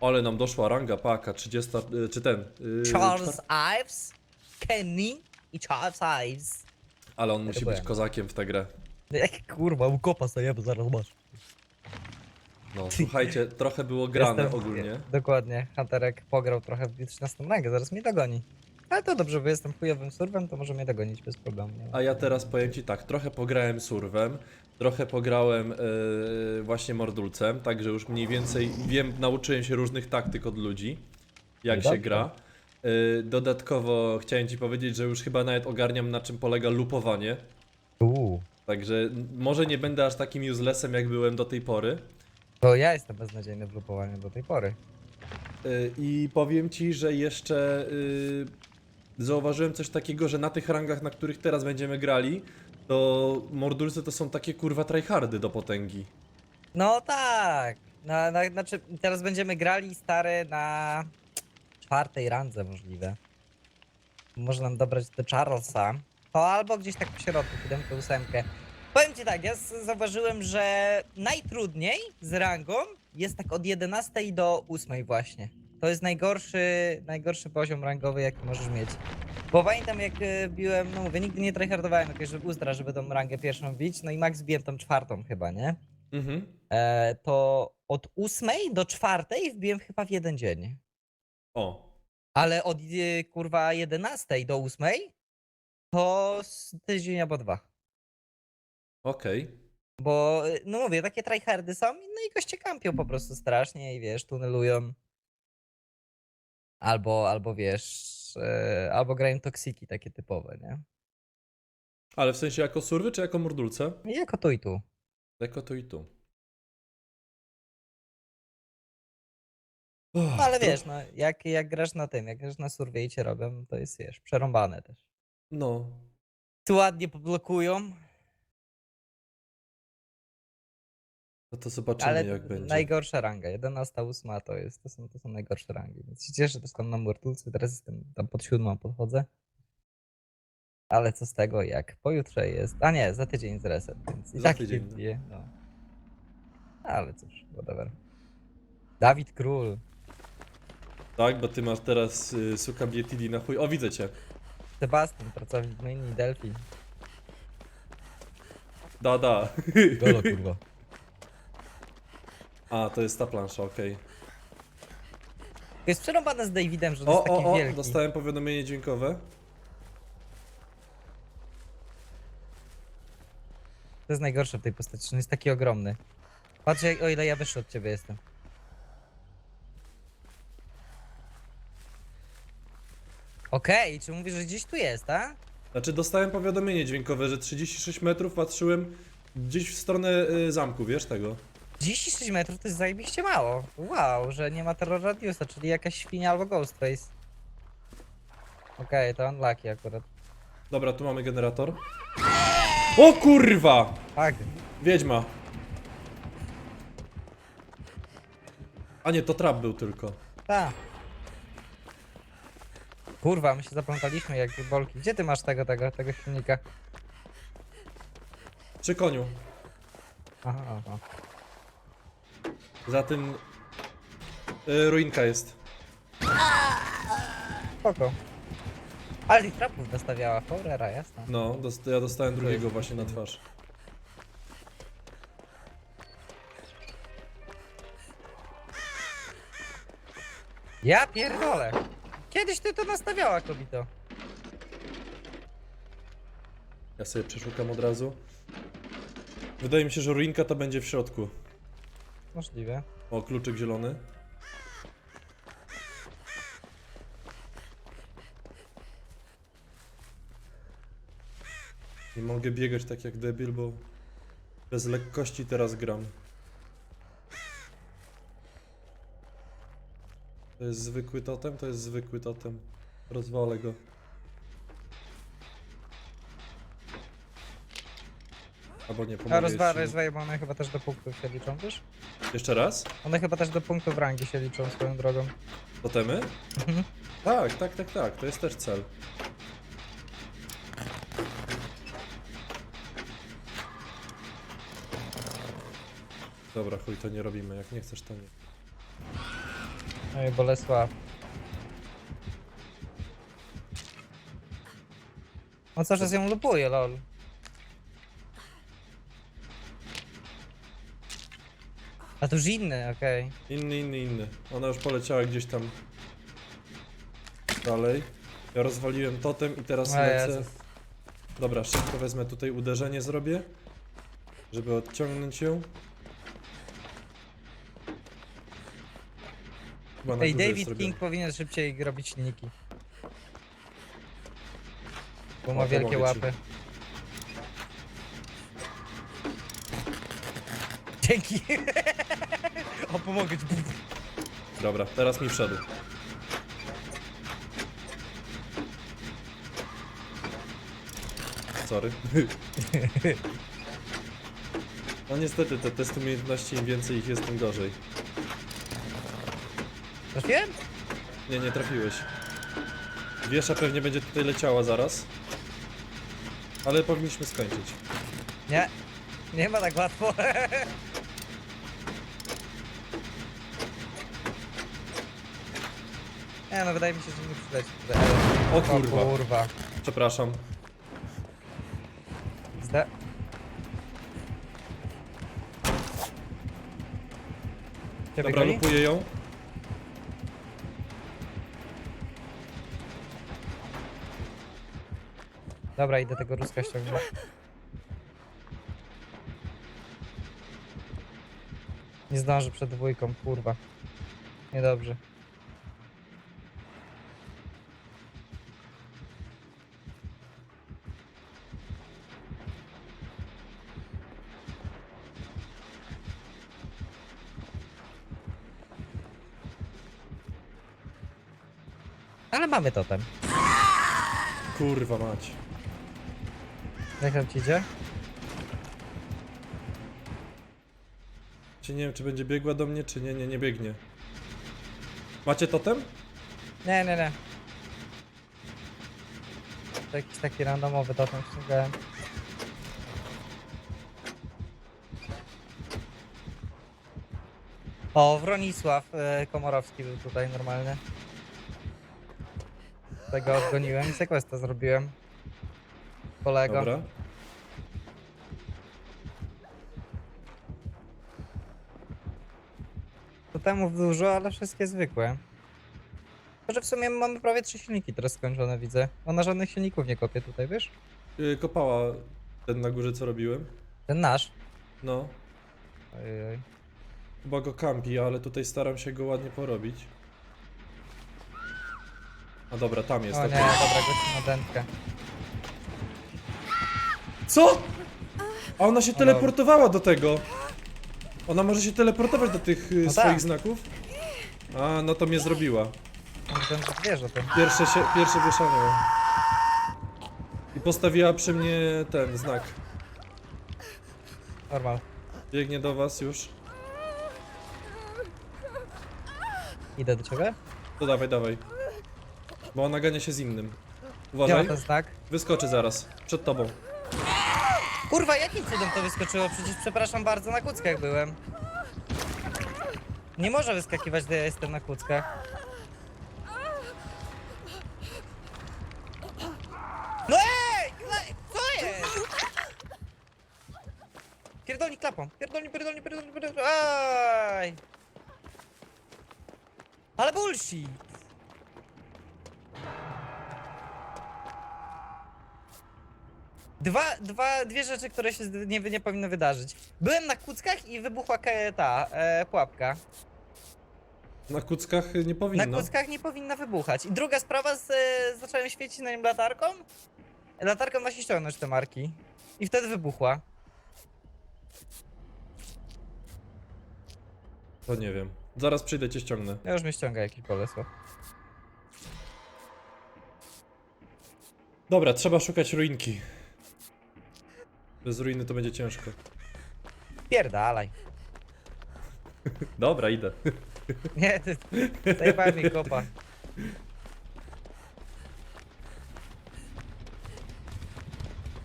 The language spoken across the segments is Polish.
Ale nam doszła ranga paka, 30, y, czy ten. y, Charles Ives, Kenny i Charles Ives. Ale on musi być kozakiem w tę grę. Jak kurwa, ukopa sobie, bo zaraz masz. No, słuchajcie, trochę było grane Jestem- ogólnie. Dokładnie, Hunterek pograł trochę w 13 rangę, zaraz mnie dogoni. Ale to dobrze, bo jestem chujowym surwem, to może mnie dogonić bez problemu. Nie? A ja teraz powiem ci tak, trochę pograłem surwem, trochę pograłem yy, właśnie mordulcem, także już mniej więcej wiem, nauczyłem się różnych taktyk od ludzi, jak się gra. Yy, dodatkowo chciałem ci powiedzieć, że już chyba nawet ogarniam na czym polega lupowanie, Uuu. także n- może nie będę aż takim uselessem jak byłem do tej pory. To ja jestem beznadziejny w lupowaniu do tej pory. Yy, I powiem ci, że jeszcze yy, zauważyłem coś takiego, że na tych rangach, na których teraz będziemy grali, to mordulce to są takie kurwa tryhardy do potęgi. No tak. Na, na, znaczy, teraz będziemy grali stary na czwartej randze możliwe. Może nam dobrać do Charlesa. To albo gdzieś tak po środku, siódemkę, ósemkę. Powiem ci tak, ja zauważyłem, że najtrudniej z rangą jest tak od 11 do 8 właśnie. To jest najgorszy, najgorszy poziom rangowy, jaki możesz mieć. Bo pamiętam jak e, biłem, no mówię, nigdy nie tryhardowałem jakiegoś żeby Uzdra, żeby tą rangę pierwszą bić, no i max biłem tą czwartą chyba, nie? Mhm. E, to od ósmej do czwartej wbiłem chyba w jeden dzień. O, Ale od e, kurwa 11 do 8 to z tydzień albo dwa. okej. Bo, e, no mówię, takie tryhardy są, no i goście kampią po prostu strasznie i wiesz, tunelują. Albo, albo wiesz, e, albo grają toksiki takie typowe, nie? Ale w sensie jako surwy czy jako mordulce? Jako tu i tu. Jako to i tu. No ale wiesz, no jak, jak grasz na tym, jak grasz na survey i cię robią, to jest, wiesz, przerąbane też. No. Tu ładnie poblokują, No to zobaczymy ale jak będzie. najgorsza ranga, 11, 8 to jest, to są, to są najgorsze rangi, więc się cieszę, że tam na Murtulce, teraz jestem tam pod siódmą podchodzę. Ale co z tego, jak pojutrze jest, a nie, za tydzień jest reset, więc i Za tak tydzień, się no. no. Ale cóż, whatever. Dawid Król, Tak, bo ty masz teraz y, suka BTD na chuj. O, widzę cię. Sebastian, pracownik mini Delphi. Da, da. Golo kurwa. A, to jest ta plansza, okej. To jest przerąbane z Davidem, że on O, jest taki o, o, wielki. dostałem powiadomienie dźwiękowe. To jest najgorsze w tej postaci, że on jest taki ogromny. Patrz jak, o ile ja wyższy od ciebie jestem. Okej, czy mówisz, że gdzieś tu jest, a? Znaczy dostałem powiadomienie dźwiękowe, że 36 metrów patrzyłem gdzieś w stronę y, zamku, wiesz tego? 36 metrów to jest zajebiście mało. Wow, że nie ma terror radiusa, czyli jakaś świnia albo ghostface. Okej, to unlucky akurat. Dobra, tu mamy generator. O kurwa! Tak, Wiedźma. A nie, to trap był tylko. tak. Kurwa, my się zaplątaliśmy jak bolki. Gdzie ty masz tego, tego, tego silnika? Przy koniu. Aha, aha. Za tym... Y, ruinka jest. Spoko. Ale tych trapów dostawiała, cholera, jasna. No, dost ja dostałem drugiego właśnie na twarz. Ja pierdolę. Kiedyś ty to nastawiała, kobito. Ja sobie przeszukam od razu. Wydaje mi się, że ruinka to będzie w środku. Możliwe. O, kluczyk zielony. Nie mogę biegać tak jak debil, bo bez lekkości teraz gram. To jest zwykły totem? To jest zwykły totem. Rozwalę go. Albo nie, A pomogę jeszcze. zwaje, bo one chyba też do punktów się liczą, wiesz? Jeszcze raz? One chyba też do punktów rangi się liczą swoją drogą. Totemy? Mhm. Tak, tak, tak, tak. To jest też cel. Dobra, chuj, to nie robimy. Jak nie chcesz, to nie. Oj, Bolesław. On cały czas ją lupuje, lol. A to już inny, okej. Inny, inny, inny. Ona już poleciała gdzieś tam dalej. Ja rozwaliłem totem i teraz O lecę. Jezus. Dobra, szybko wezmę tutaj uderzenie zrobię, żeby odciągnąć ją. Chyba na Ej, górze jest David robione. King powinien szybciej robić silniki. Bo O, ma wielkie pomogę ci. łapy. Dzięki. o, pomogę ci. Dobra, teraz mi wszedł. Sorry. No niestety, te testy umiejętności, im więcej ich jest, tym gorzej. Trafiłem? Nie, nie trafiłeś. Wiesza pewnie będzie tutaj leciała zaraz. Ale powinniśmy skończyć. Nie. Nie ma tak łatwo. Nie no, wydaje mi się, że nie przyleci. O kurwa. O kurwa. Przepraszam. Zda... Ciebie Dobra, lupuję ją. Dobra, idę tego ruska ściągnąć. Nie zdążę przed dwójką, kurwa. Niedobrze. Ale mamy totem. Kurwa mać. Jak tam ci idzie? Czy nie wiem, czy będzie biegła do mnie, czy nie, nie, nie biegnie. Macie totem? Nie, nie, nie. To jakiś taki randomowy totem ściągałem. O, Wronisław e, Komorowski był tutaj normalny. Tego odgoniłem i sekwesta zrobiłem. Kolego. Dobra. Totemów dużo, ale wszystkie zwykłe. Może w sumie mamy prawie trzy silniki teraz skończone, widzę. Ona żadnych silników nie kopie tutaj, wiesz? Yy, kopała ten na górze, co robiłem. Ten nasz. No. Ojej. Chyba go kampi, ale tutaj staram się go ładnie porobić. A dobra, tam jest. O nie, okej. dobra, gość na dętkę. Co? A ona się teleportowała do tego. Ona może się teleportować do tych y, No swoich tak. znaków? A, no to mnie zrobiła. On ten. Pierwsze, się, pierwsze wieszanie. I postawiła przy mnie ten znak. Normal. Biegnie do was już. Idę do ciebie. To dawaj, dawaj. Bo ona gania się z innym. Uważaj, ten znak? wyskoczy zaraz. Przed tobą. Kurwa, jakim cudem to wyskoczyło? Przecież przepraszam bardzo, na kuckach byłem. Nie może wyskakiwać, gdy ja jestem na kuckach. No ej! Co jest? Pierdolni klapą. Pierdolni, pierdolni, pierdolni, pierdolni. Aj! Ale bullshit! Dwa, dwa, dwie rzeczy, które się nie, nie powinny wydarzyć. Byłem na kuckach i wybuchła ke- ta e, pułapka. Na kuckach nie powinno. Na kuckach nie powinna wybuchać. I druga sprawa, z, e, zacząłem świecić na nim latarką. Latarką się ściągnąć te marki. I wtedy wybuchła. To nie wiem. Zaraz przyjdę cię ściągnę. Ja już mi ściąga jakiś bolesław. Dobra, trzeba szukać ruinki. Bez ruiny to będzie ciężko. Pierdalaj. Dobra, idę. Nie, ty, zajebałem mi kopa.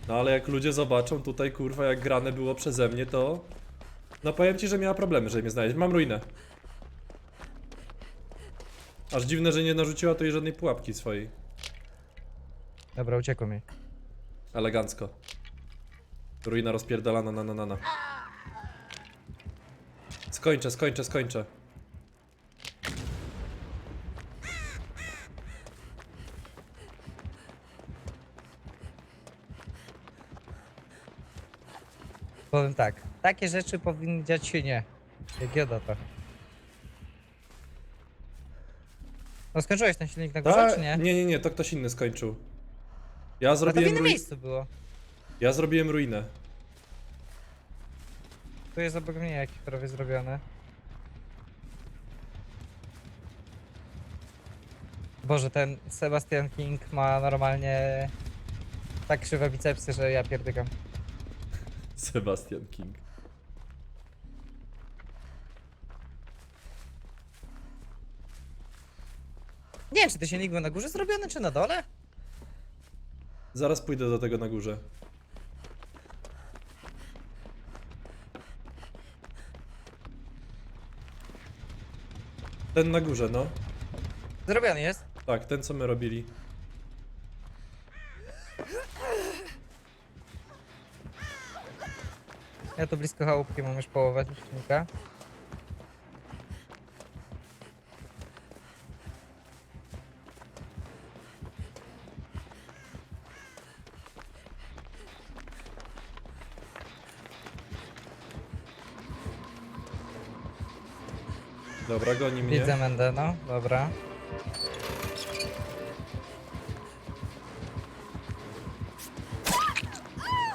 No ale jak ludzie zobaczą tutaj, kurwa, jak grane było przeze mnie, to... No powiem ci, że miała problemy, żeby mnie znaleźć. Mam ruinę. Aż dziwne, że nie narzuciła tutaj żadnej pułapki swojej. Dobra, uciekło mi. Elegancko. Ruina rozpierdalana na na na na. Skończę, skończę, skończę. Powiem tak, takie rzeczy powinny dziać się nie. Jak joda to. No skończyłeś ten silnik na górze, czy nie? Nie, nie, nie, to ktoś inny skończył. Ja No to w zrobiłem, innym miejscu było. Ja zrobiłem ruinę. Tu jest obok mnie jakieś prawie zrobione. Boże, ten Sebastian King ma normalnie tak krzywe bicepsy, że ja pierdykam. Sebastian King. Nie wiem, czy te silnik był na górze zrobiony, czy na dole? Zaraz pójdę do tego na górze. Ten na górze, no. Zrobiony jest. Tak, ten co my robili. Ja tu blisko chałupki mam już połowę silnika. Dobra, goni mnie. Widzę Mendę, no, dobra.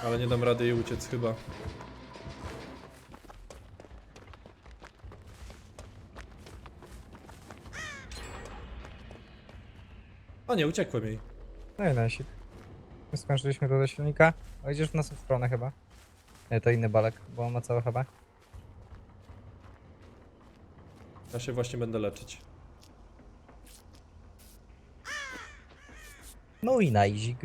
Ale nie dam rady jej uciec chyba. O nie, uciekłem jej. No i nasi. Skończyliśmy to do silnika. O, idziesz w naszą stronę chyba. Nie, to inny balek, bo on ma całe chyba. Ja się właśnie będę leczyć. No i najzik.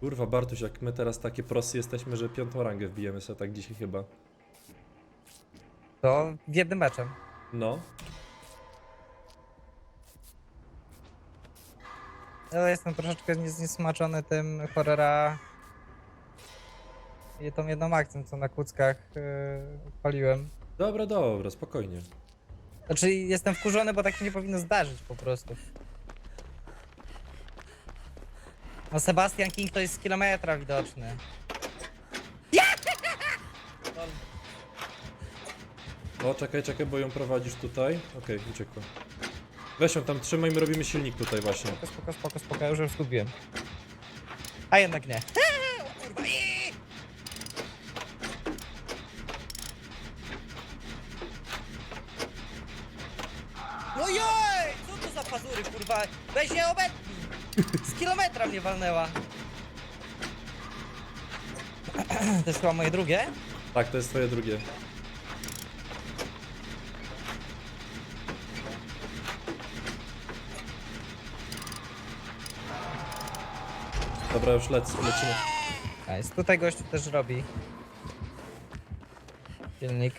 Kurwa, Bartuś, jak my teraz takie prosy jesteśmy, że piątą rangę wbijemy sobie tak dzisiaj chyba. To jednym meczem. No. Ja jestem troszeczkę znie- zniesmaczony tym horrora i tą jedną akcją, co na kuckach yy, paliłem. Dobra, dobra, spokojnie. Znaczy jestem wkurzony, bo tak się nie powinno zdarzyć po prostu. No Sebastian King to jest z kilometra widoczny. O, czekaj, czekaj, bo ją prowadzisz tutaj. Okej, uciekła. Weź ją tam trzymaj, my robimy silnik tutaj właśnie. Spoko, spoko, spoko, spoko, już ją zgubiłem. A jednak nie. Kilometra mnie walnęła. To jest chyba moje drugie? Tak, to jest twoje drugie. Dobra, już lec, lecimy. A jest tutaj gościu też robi. Silnik.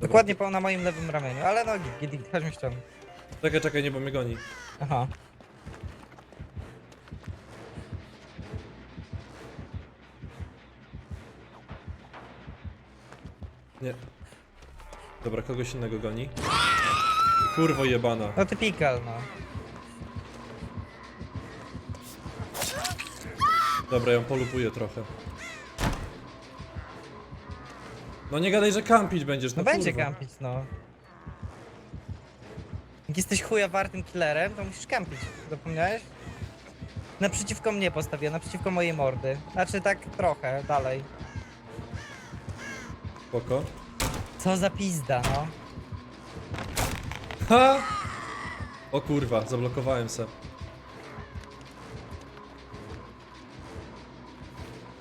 Dokładnie po na moim lewym ramieniu, ale no git, git, chodźmy ściągnąć. Czekaj, czekaj, nie, bo mnie goni. Aha. Kogoś innego goni. Kurwo jebana. No typical, no. Dobra, ją polupuję trochę. No nie gadaj, że kampić będziesz, No no, będzie kurwa. kampić, no. Jak jesteś chuja wartym killerem, to musisz kampić. Zapomniałeś? Naprzeciwko mnie postawię, naprzeciwko mojej mordy. Znaczy tak trochę, dalej. Spoko. Co za pizda, no. Ha! O kurwa, zablokowałem se.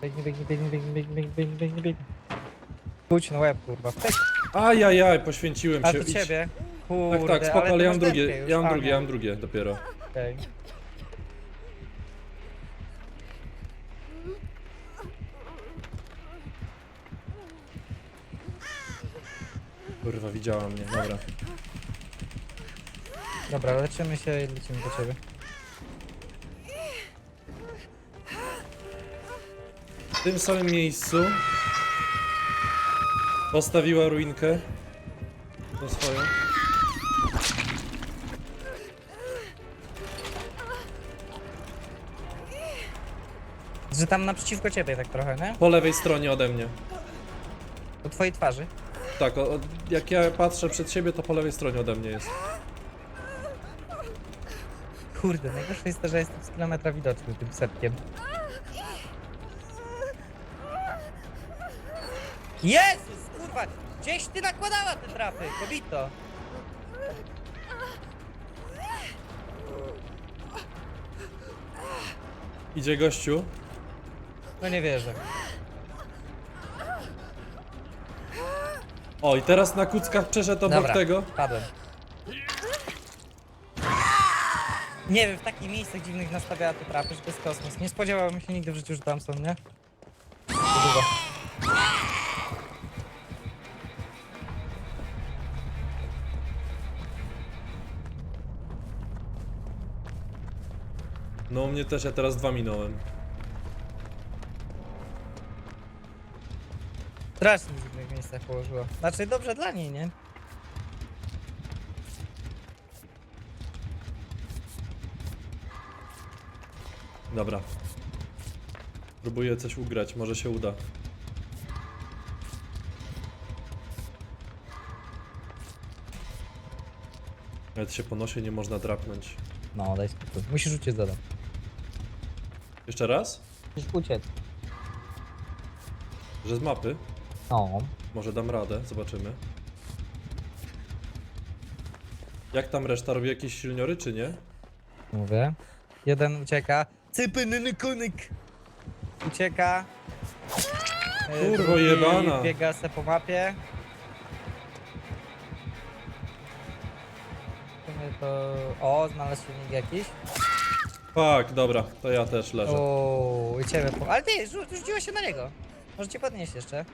Biegnij, biegnij, biegnij, biegnij, biegnij, biegnij, biegnij, biegnij, biegnij. Pójdź na łeb, kurwa. Ajajaj, poświęciłem A się. to Idź. ciebie. Tak, Kurde, tak, spoko, ale ja masz mam drugie, już. ja mam A, drugie, ja mam drugie dopiero. Okej. Kurwa, widziała mnie, dobra. Dobra, leczymy się i lecimy do ciebie. W tym samym miejscu postawiła ruinkę do swoją. Że tam naprzeciwko ciebie tak trochę, nie? Po lewej stronie ode mnie. Do twojej twarzy. Tak, o, o, jak ja patrzę przed siebie, to po lewej stronie ode mnie jest. Kurde, najgorsze jest to, że jestem z kilometra widoczny tym sepkiem. Jezus, kurwa! Gdzieś ty nakładała te trafy, kobito! Idzie gościu. No nie wierzę. O, i teraz na kuckach przeszedł obok Dobra, tego. padłem. Nie wiem, w takich miejscach dziwnych nastawiała że to jest kosmos. Nie spodziewałbym się nigdy w życiu, że tam są, nie? To. No u mnie też, ja teraz dwa minąłem. Strasznie miejscach położyła. Znaczy, dobrze dla niej, nie? Dobra. Próbuję coś ugrać, może się uda. Nawet się ponosi, nie można drapnąć. No, daj spokój. Musisz uciec do domu. Jeszcze raz? Musisz uciec. Że z mapy? No. Może dam radę, zobaczymy. Jak tam reszta robi jakieś silniory, czy nie? Mówię. Jeden ucieka. Cypynyny kunyk! Ucieka. E, Kurwo drugi jebana. Biega se po mapie. W sumie To... O, znalazł silnik jakiś. Tak, dobra, to ja też leżę. O, i ciebie po... Ale ty, rzu- rzuciła się na niego. Może cię podnieść jeszcze.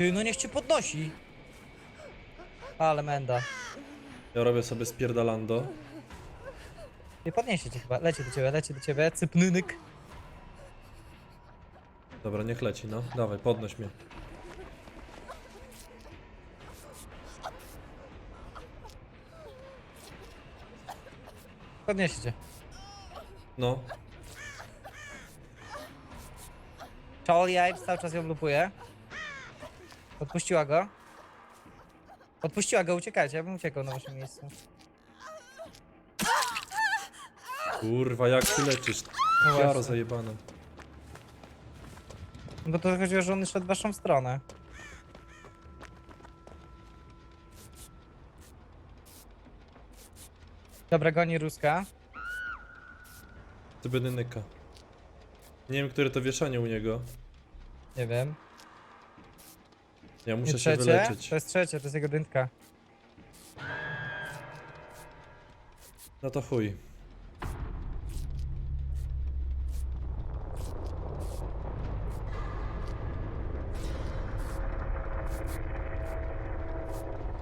Ty, no niech cię podnosi. Ale menda. Ja robię sobie spierdalando. Nie podniesie cię chyba. Leci do ciebie, leci do ciebie. Cypnynyk. Dobra, niech leci, no. Dawaj, podnoś mnie. Podniesie cię. No. Charlie Ives cały czas ją lupuje. Odpuściła go. Odpuściła go, uciekajcie, ja bym uciekał na waszym miejscu. Kurwa, jak ty leczysz? No Jaro właśnie. zajebane. Bo to chodziło, że on szedł w waszą stronę. Dobra, goni Ruska. Ty nyka. Nie wiem, które to wieszanie u niego. Nie wiem. Ja muszę się trzecie? wyleczyć. To jest trzecie, to jest jego dyntka. No to chuj.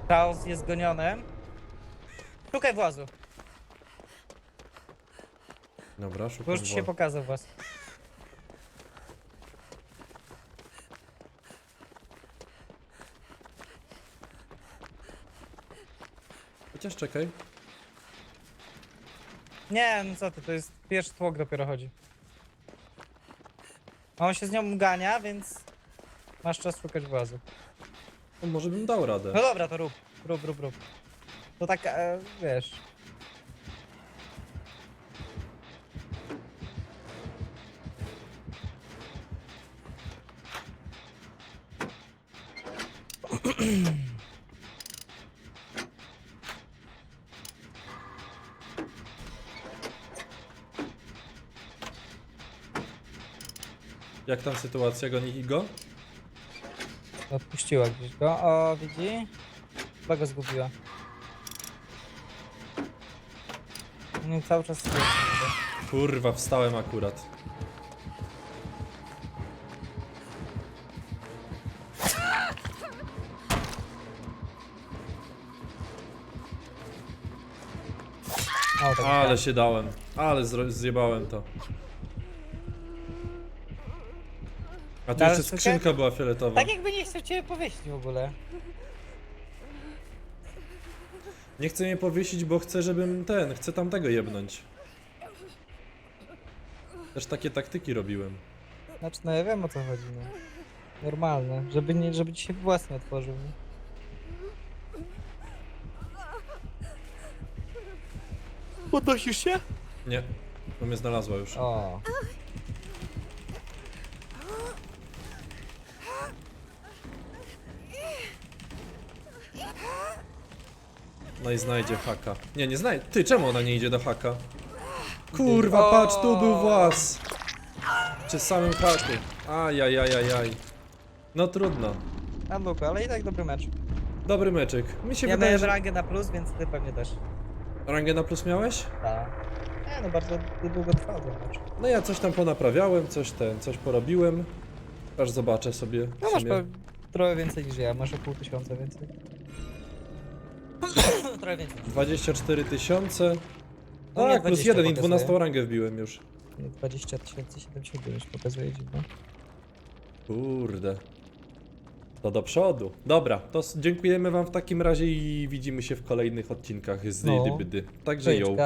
Chaos jest goniony. Szukaj włazu, Dobra, bo szukam już ci się pokazał właz. Chociaż czekaj. Nie, no co ty, to jest pierwszy tłok dopiero chodzi. A on się z nią gania, więc masz czas szukać włazu. No, może bym dał radę. No dobra, to rób, rób, rób, rób. To tak, e, wiesz... Jak tam sytuacja? Goni Igo? Odpuściła gdzieś go. O, widzi? Chyba go zgubiła. No Nie cały czas jest. Kurwa, wstałem akurat. O, tak. Ale się dałem. Ale zjebałem to. A tu Ale jeszcze skrzynka była fioletowa. Tak jakby nie chciał ciebie powiesić w ogóle. Nie chcę mnie powiesić, bo chcę, żebym ten, chcę tamtego jebnąć. Też takie taktyki robiłem. Znaczy, no ja wiem o co chodzi, no. Normalne, żeby, nie, żeby ci się własny otworzył. Nie? Podnosisz się? Nie, to mnie znalazła już. O. No i znajdzie haka. Nie, nie znajdzie. Ty, czemu ona nie idzie do haka? Kurwa, patrz, tu był włas. Przy samym haku. Ajajajajaj. No trudno. A Luku, ale i tak dobry mecz. Dobry meczek. Mi się Ja wydaje, miałem że... rangę na plus, więc ty pewnie też. Rangę na plus miałeś? Tak. Nie no, bardzo długo trwał ten mecz. No ja coś tam ponaprawiałem, coś ten, coś porobiłem. Aż zobaczę sobie. w No masz sumie. pe- trochę więcej niż ja, masz o pół tysiąca więcej. trochę więcej. 24 tysiące. No nie, Tak, plus 20 jeden i pokazuje. 12 rangę wbiłem już. 20 079 pokazuje dziwne. Kurde. To do przodu. Dobra, to s- dziękujemy wam w takim razie i widzimy się w kolejnych odcinkach z No. Dydybydy. Także ją.